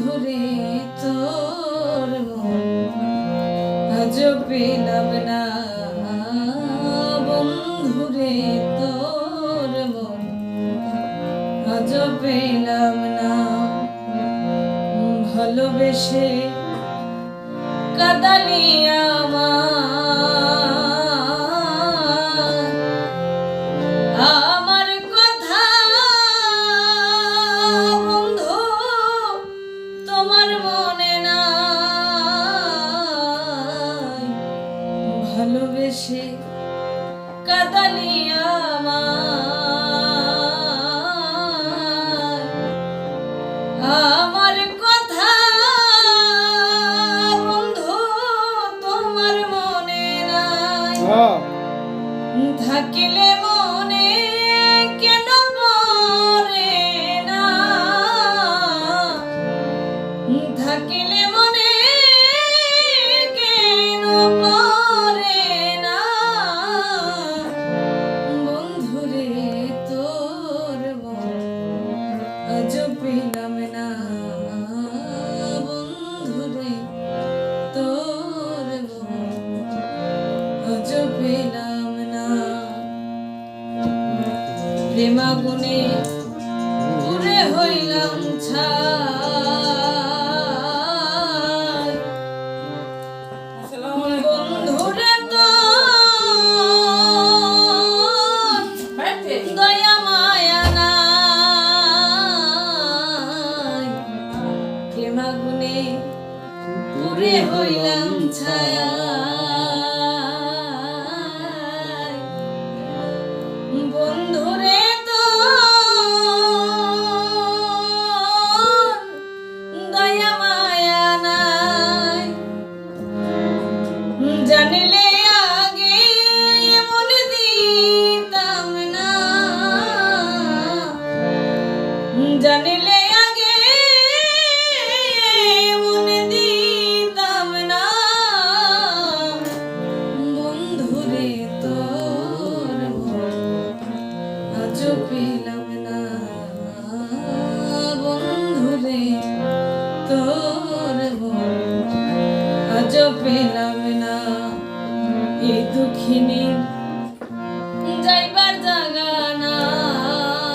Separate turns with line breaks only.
বন্ধুরে তোর আজ পেলাম না বন্ধুরে তোর মন। আজ পেলাম না ভালোবেসে কাদানি আমার ভালোবেসে কাদালি আমার। আমার কথা বন্ধু তোমার মনে নাই। থাকিলে মনে আজ পেলাম না বন্ধুরে তোর পেলাম না। প্রেমাগুনে প্রেমাগুনে পুরে হইলাম ছায়া। বন্ধুরে তো দয়া মায়া নাই। জানিলে আগে এমন দিতাম না। জানিলে পেলাম না। বন্ধুরে তোর আজ পেলাম না। এ দুঃখিনী